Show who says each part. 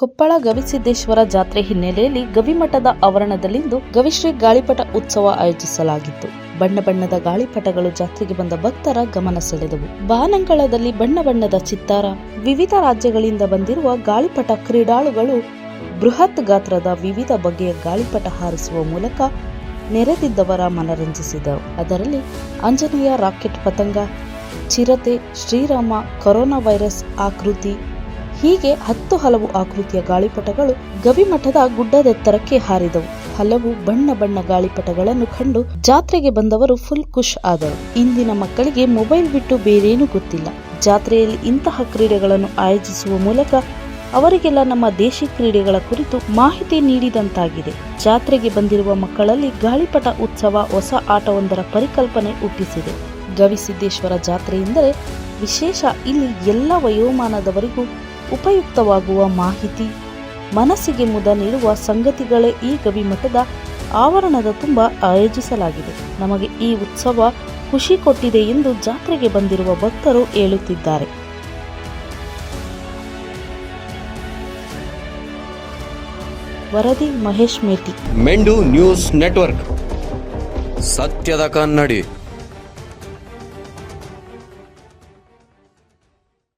Speaker 1: ಕೊಪ್ಪಳ ಗವಿಸಿದ್ದೇಶ್ವರ ಜಾತ್ರೆ ಹಿನ್ನೆಲೆಯಲ್ಲಿ ಗವಿಮಠದ ಆವರಣದಲ್ಲಿಂದು ಗವಿಶ್ರೀ ಗಾಳಿಪಟ ಉತ್ಸವ ಆಯೋಜಿಸಲಾಗಿತ್ತು. ಬಣ್ಣ ಬಣ್ಣದ ಗಾಳಿಪಟಗಳು ಜಾತ್ರೆಗೆ ಬಂದ ಭಕ್ತರ ಗಮನ ಸೆಳೆದವು. ಬಾನಂಗಳದಲ್ಲಿ ಬಣ್ಣ ಬಣ್ಣದ ಚಿತ್ತಾರ, ವಿವಿಧ ರಾಜ್ಯಗಳಿಂದ ಬಂದಿರುವ ಗಾಳಿಪಟ ಕ್ರೀಡಾಳುಗಳು ಬೃಹತ್ ಗಾತ್ರದ ವಿವಿಧ ಬಗೆಯ ಗಾಳಿಪಟ ಹಾರಿಸುವ ಮೂಲಕ ನೆರೆದಿದ್ದವರ ಮನರಂಜಿಸಿದರು. ಅದರಲ್ಲಿ ಆಂಜನೇಯ ರಾಕೆಟ್ ಪತಂಗ, ಚಿರತೆ, ಶ್ರೀರಾಮ, ಕೊರೋನಾ ವೈರಸ್ ಆಕೃತಿ ಹೀಗೆ ಹತ್ತು ಹಲವು ಆಕೃತಿಯ ಗಾಳಿಪಟಗಳು ಗವಿಮಠದ ಗುಡ್ಡದೆತ್ತರಕ್ಕೆ ಹಾರಿದವು. ಹಲವು ಬಣ್ಣ ಬಣ್ಣ ಗಾಳಿಪಟಗಳನ್ನು ಕಂಡು ಜಾತ್ರೆಗೆ ಬಂದವರು ಫುಲ್ ಖುಷ್ ಆದರು. ಇಂದಿನ ಮಕ್ಕಳಿಗೆ ಮೊಬೈಲ್ ಬಿಟ್ಟು ಬೇರೇನೂ ಗೊತ್ತಿಲ್ಲ. ಜಾತ್ರೆಯಲ್ಲಿ ಇಂತಹ ಕ್ರೀಡೆಗಳನ್ನು ಆಯೋಜಿಸುವ ಮೂಲಕ ಅವರಿಗೆಲ್ಲ ನಮ್ಮ ದೇಶಿ ಕ್ರೀಡೆಗಳ ಕುರಿತು ಮಾಹಿತಿ ನೀಡಿದಂತಾಗಿದೆ. ಜಾತ್ರೆಗೆ ಬಂದಿರುವ ಮಕ್ಕಳಲ್ಲಿ ಗಾಳಿಪಟ ಉತ್ಸವ ಹೊಸ ಆಟವೊಂದರ ಪರಿಕಲ್ಪನೆ ಹುಟ್ಟಿಸಿದೆ. ಗವಿಸಿದ್ದೇಶ್ವರ ಜಾತ್ರೆ ಎಂದರೆ ವಿಶೇಷ ಇಲ್ಲಿ ಎಲ್ಲ ವಯೋಮಾನದವರಿಗೂ ಉಪಯುಕ್ತವಾಗುವ ಮಾಹಿತಿ. ಮನಸ್ಸಿಗೆ ಮುದ ನೀಡುವ ಸಂಗತಿಗಳೇ ಈ ಗವಿಮಠದ ಆವರಣದ ತುಂಬ ಆಯೋಜಿಸಲಾಗಿದೆ. ನಮಗೆ ಈ ಉತ್ಸವ ಖುಷಿ ಕೊಟ್ಟಿದೆ ಎಂದು ಜಾತ್ರೆಗೆ ಬಂದಿರುವ ಭಕ್ತರು ಹೇಳುತ್ತಿದ್ದಾರೆ. ವರದಿ ಮಹೇಶ್ ಮೇಟಿ.
Speaker 2: ಮೆಂಡು ನ್ಯೂಸ್ ನೆಟ್ವರ್ಕ್.
Speaker 3: ಸತ್ಯದ ಕನ್ನಡಿ.